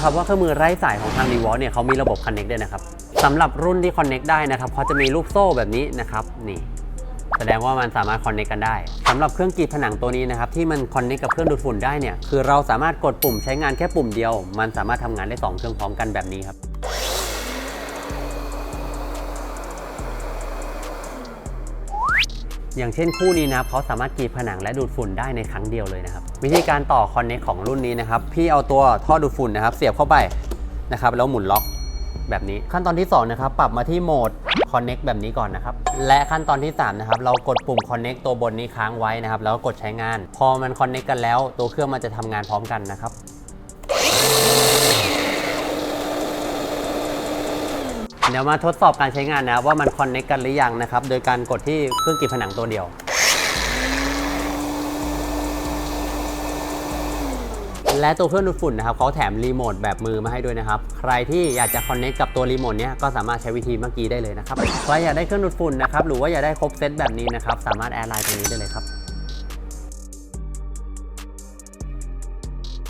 นะครับว่าเครื่องมือไร้สายของทาง r e v o l เนี่ยเขามีระบบ Connect ด้วยนะครับสำหรับรุ่นที่ Connect ได้นะครับเขาจะมีลูกโซ่แบบนี้นะครับนี่แสดงว่ามันสามารถ Connect กันได้สำหรับเครื่องกรีดผนังตัวนี้นะครับที่มัน Connect กับเครื่องดูดฝุ่นได้เนี่ยคือเราสามารถกดปุ่มใช้งานแค่ปุ่มเดียว มันสามารถทำงานได้สองเครื่องพร้อมกันแบบนี้ครับ อย่างเช่นคู่นี้นะครับเขาสามารถกรีดผนังและดูดฝุ่นได้ในครั้งเดียวเลยนะครับ วิธีการต่อคอนเน c ของรุ่นนี้นะครับพี่เอาตัวท่อดูดฝุ่นนะครับ เสียบเข้าไปนะครับแล้วหมุนล็อกแบบนี้ขั้นตอนที่2นะครับปรับมาที่โหมด Connect แบบนี้ก่อนนะครับ และขั้นตอนที่3นะครับเรากดปุ่ม Connect ตัวบนนี้ค้างไว้นะครับ แล้วก็กดใช้งาน พอมัน Connect กันแล้ว ตัวเครื่องมันจะทำงานพร้อมกันนะครับ เดี๋ยวมาทดสอบการใช้งานนะครับว่ามันคอนเน c กกันหรือยังนะครับ โดยการกดที่เครื่องกรีดผนังตัวเดียว และตัวเครื่องดูดฝุ่นนะครับเขาแถมรีโมทแบบมือมาให้ด้วยนะครับ ใครที่อยากจะคอนเน c กกับตัวรีโมทเนี้ยก็สามารถใช้วิธีเมื่อกี้ได้เลยนะครับใครอยากได้เครื่องดูดฝุ่นนะครับหรือว่าอยากได้ครบเซตแบบนี้นะครับสามารถแอดไลน์ตรงนี้ได้เลยครับ